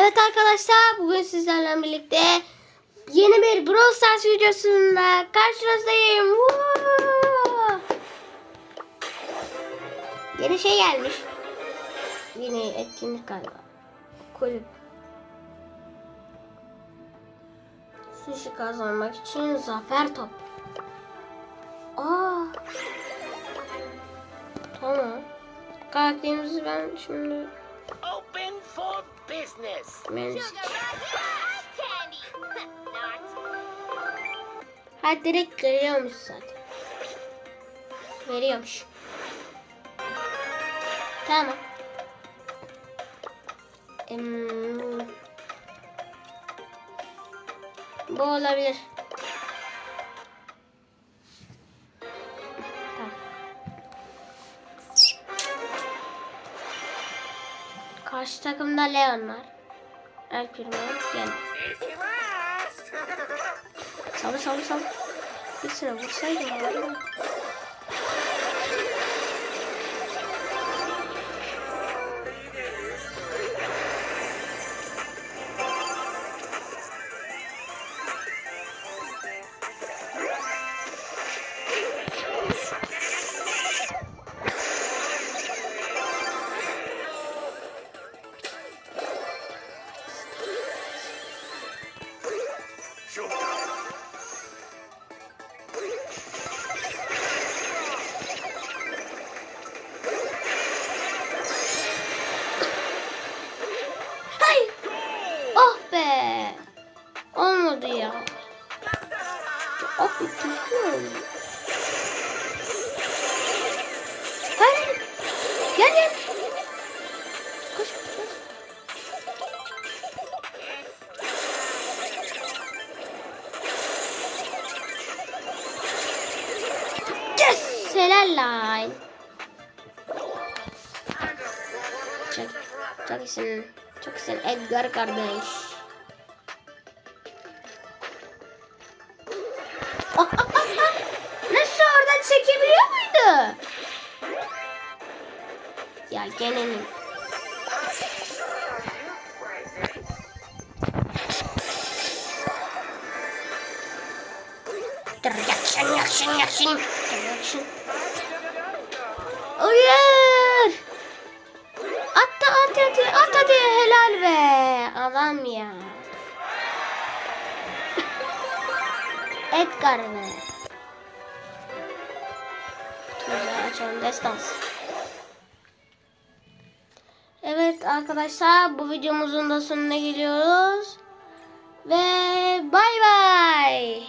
Evet arkadaşlar bugün sizlerle birlikte yeni bir Brawl Stars videosunda karşınızdayım. Woo! Yeni şey gelmiş. Yeni etkinlik galiba. Kulüp. Sushi kazanmak için zafer top. Aa. Tamam. Karakterimizi ben şimdi for business. Men's Candy. Not. Ha direkt veriyormuş zaten. Veriyormuş. Tamam. Em, bu olabilir. Karşı takımda Leon var. Primo gel. Salı salı salı. Bir sıra vursaydım var Hayır. Oh be. Olmadı ya. Lan. Çok, çok iyisin. Çok iyisin Edgar kardeş. Ah, ah, ah. Nasıl oradan çekebiliyor muydu? Ya gene Dur yaksın yaksın yaksın. Dur yaksın. Hayır. At da at at at helal be. Adam ya. Edgar be. Tuzağı açalım destans. Evet arkadaşlar bu videomuzun da sonuna geliyoruz. Ve bay bay.